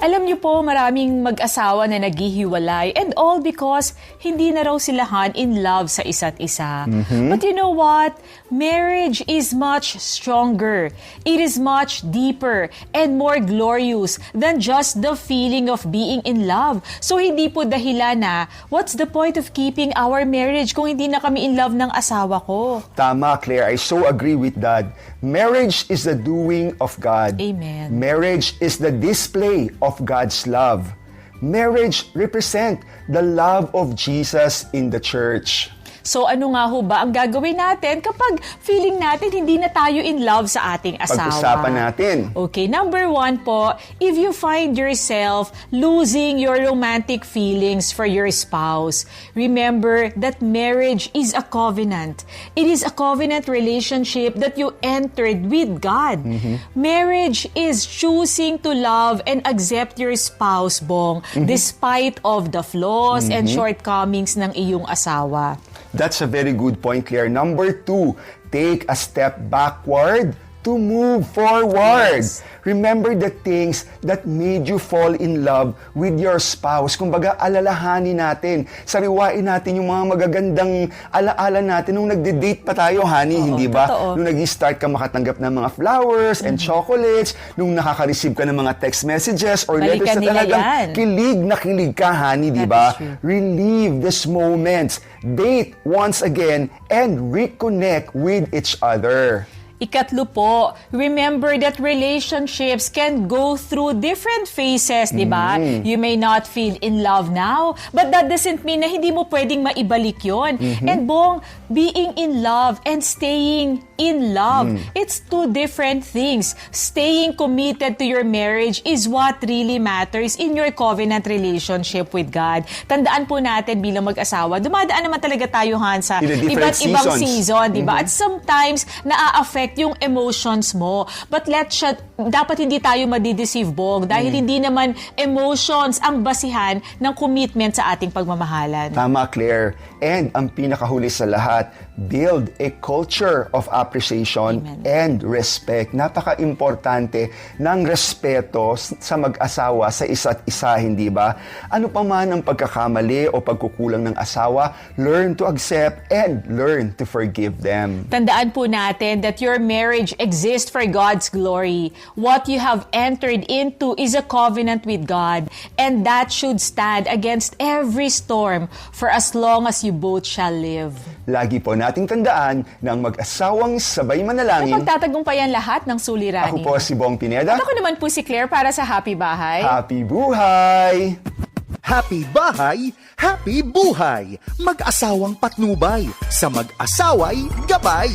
Alam niyo po, maraming mag-asawa na naghihiwalay and all because hindi na raw silahan in love sa isa't isa. But you know what? Marriage is much stronger. It is much deeper and more glorious than just the feeling of being in love. So hindi po dahilan na what's the point of keeping our marriage kung hindi na kami in love ng asawa ko? Tama, Claire. I so agree with that. Marriage is the doing of God. Amen. Marriage is the display of God's love. Marriage represent the love of Jesus in the church. So ano nga ho ba ang gagawin natin kapag feeling natin hindi na tayo in love sa ating asawa? Pag-usapan natin. Okay, number one po, if you find yourself losing your romantic feelings for your spouse, remember that marriage is a covenant. It is a covenant relationship that you entered with God. Marriage is choosing to love and accept your spouse, Bong, despite of the flaws and shortcomings ng iyong asawa. That's a very good point, Claire. Number two, take a step backward to move forward. Yes. Remember the things that made you fall in love with your spouse. Kumbaga, alalahanin natin, sariwain natin yung mga magagandang alaala natin nung nagde-date pa tayo, honey, Oo, hindi ba? totoo. Nung nag-start ka makatanggap ng mga flowers and chocolates, nung nakaka-receive ka ng mga text messages or Balikan letters na talagang yan. kilig na kilig ka, honey, di ba? relieve these moments, date once again, and reconnect with each other. Ikatlo po, remember that relationships can go through different phases, di ba? You may not feel in love now, but that doesn't mean na hindi mo pwedeng maibalik yon. And bong, being in love and staying in love, it's two different things. Staying committed to your marriage is what really matters in your covenant relationship with God. Tandaan po natin bilang mag-asawa, dumadaan naman talaga tayo, Han, sa iba't ibang season, di ba? At sometimes, naa-affect yung emotions mo. But let siya, dapat hindi tayo madideceive, Bong, dahil hindi naman emotions ang basihan ng commitment sa ating pagmamahalan. Tama, Claire. And ang pinakahuli sa lahat, build a culture of appreciation Amen. and respect. Napaka-importante ng respeto sa mag-asawa sa isa't isa, hindi ba? Ano pa man ang pagkakamali o pagkukulang ng asawa, learn to accept and learn to forgive them. Tandaan po natin that your marriage exists for God's glory. What you have entered into is a covenant with God, and that should stand against every storm for as long as you both shall live. Lagi po nating tandaan na ang mag-asawang sabay manalangin. Napagtatagumpayan lahat ng Ako suliranin. po si Bong Pineda. At ako naman po si Claire para sa Happy Bahay. Happy buhay! Happy bahay, happy buhay. Mag-asawang patnubay, sa mag-asaway gabay.